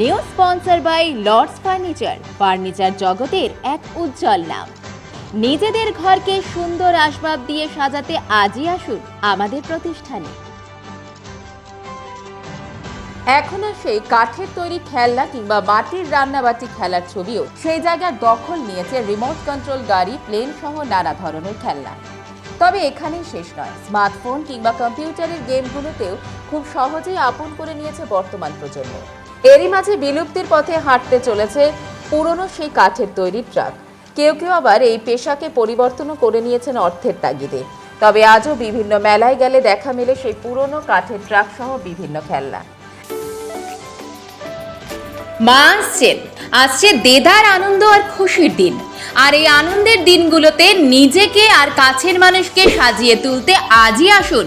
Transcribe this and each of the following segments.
New sponsor by Lords furniture furniture জগতের এক উজ্জ্বল নাম। নিজেদের ঘরকে সুন্দর আসবাব দিয়ে সাজাতে আজই আসুন আমাদের প্রতিষ্ঠানে। এখন আর সেই কাঠের তৈরি খেলনা কিংবা মাটির রান্নাবাটি খেলার ছবিও সেই জায়গার দখল নিয়েছে রিমোট কন্ট্রোল গাড়ি প্লেন সহ নানা ধরনের খেলনা। তবে এখানেই শেষ নয়। স্মার্টফোন কিংবা কম্পিউটারের গেমগুলোতেও খুব সহজেই আপন করে নিয়েছে বর্তমান প্রজন্ম। এরই মাঝে বিলুপ্তির পথে হাঁটতে চলেছে পুরনো সেই কাঠের তৈরি ট্রাক। কেউ কেউ আবার এই পেশাকে পরিবর্তনও করে নিয়েছেন অর্থের তাগিদে। তবে আজও বিভিন্ন মেলায় গেলে দেখা মেলে সেই পুরনো কাঠের ট্রাক সহ বিভিন্ন খেলনা। মা আসছেন। আসছে দেদার আনন্দ আর খুশির দিন। আর এই আনন্দের দিনগুলোতে নিজেকে আর কাছের মানুষকে সাজিয়ে তুলতে আজই আসুন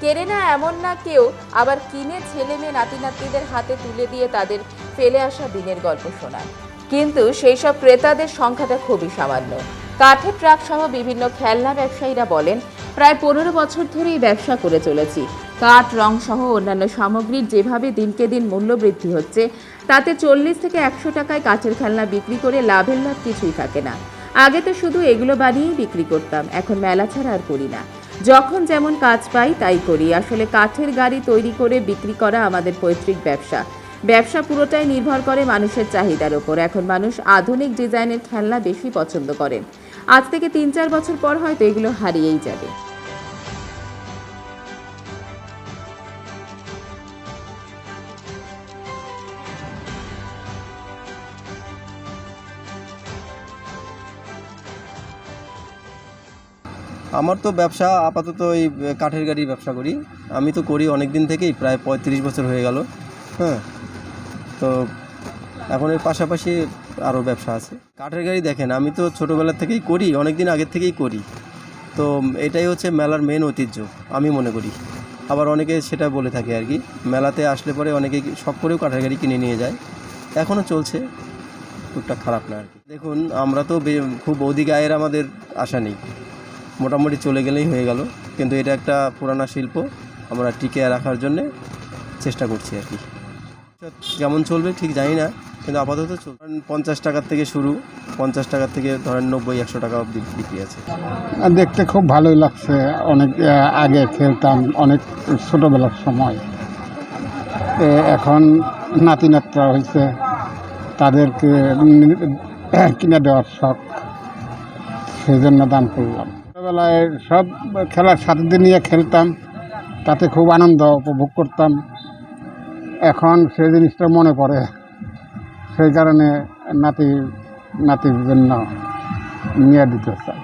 কেড়ে না এমন না কেউ, আবার কিনে ছেলে মেয়ে নাতি নাতনিদের হাতে তুলে দিয়ে তাদের ফেলে আসা দিনের গল্প শোনায়। কিন্তু সেই সব ক্রেতাদের সংখ্যাটা খুবই সামান্য। কাঠের ট্রাক সহ বিভিন্ন খেলনা ব্যবসায়ীরা বলেন, প্রায় পনেরো বছর ধরেই ব্যবসা করে চলেছি। কাঠ রং সহ অন্যান্য সামগ্রীর যেভাবে দিনকে দিন মূল্য বৃদ্ধি হচ্ছে, তাতে চল্লিশ থেকে একশো টাকায় কাঠের খেলনা বিক্রি করে লাভের লাভ কিছুই থাকে না। আগে তো শুধু এগুলো বানিয়েই বিক্রি করতাম, এখন মেলা ছাড়া আর করি না। যখন যেমন কাজ পাই, তাই করি। আসলে কাঠের গাড়ি তৈরি করে বিক্রি করা আমাদের পৈতৃক ব্যবসা। ব্যবসা পুরোটাই নির্ভর করে মানুষের চাহিদার ওপর। এখন মানুষ আধুনিক ডিজাইনের খেলনা বেশি পছন্দ করেন। আজ থেকে তিন চার বছর পর হয়তো এগুলো হারিয়েই যাবে। আমার তো ব্যবসা আপাতত এই কাঠের গাড়ির ব্যবসা করি। আমি তো করি অনেক দিন থেকেই, প্রায় পঁয়ত্রিশ বছর হয়ে গেল। হ্যাঁ। তো এখন এর পাশাপাশি আরও ব্যবসা আছে। কাঠের গাড়ি দেখেন, আমি তো ছোটোবেলার থেকেই করি অনেক দিন আগের থেকেই করি। তো এটাই হচ্ছে মেলার মেন ঐতিহ্য, আমি মনে করি। আবার অনেকে সেটা বলে থাকে আর কি, মেলাতে আসলে পরে অনেকে শখ করেও কাঠের গাড়ি কিনে নিয়ে যায়। এখনও চলছে, টুকটাক খারাপ না আর কি। দেখুন, আমরা তো খুব অধিক আয়ের আমাদের আশা নেই। মোটামুটি চলে গেলেই হয়ে গেল। কিন্তু এটা একটা পুরানা শিল্প, আমরা টিকে রাখার জন্যে চেষ্টা করছি আর কি। কেমন চলবে, ঠিক জানি না, কিন্তু আপাতত চল পঞ্চাশ টাকার থেকে শুরু, পঞ্চাশ টাকার থেকে ধরেন নব্বই, একশো টাকা অবধি বিক্রি আছে। দেখতে খুব ভালোই লাগছে। অনেক আগে খেলতাম, অনেক ছোটোবেলার সময়। এখন নাতি নাতরা হয়েছে তাদেরকে কিনে দেওয়ার শখ সেই জন্য দান করলাম। ছোটোবেলায় সব খেলার সাথে নিয়ে খেলতাম। তাতে খুব আনন্দ উপভোগ করতাম। এখন সেই জিনিসটা মনে পড়ে। সেই কারণে নাতি নাতির জন্য নিয়ে দিতে চাই।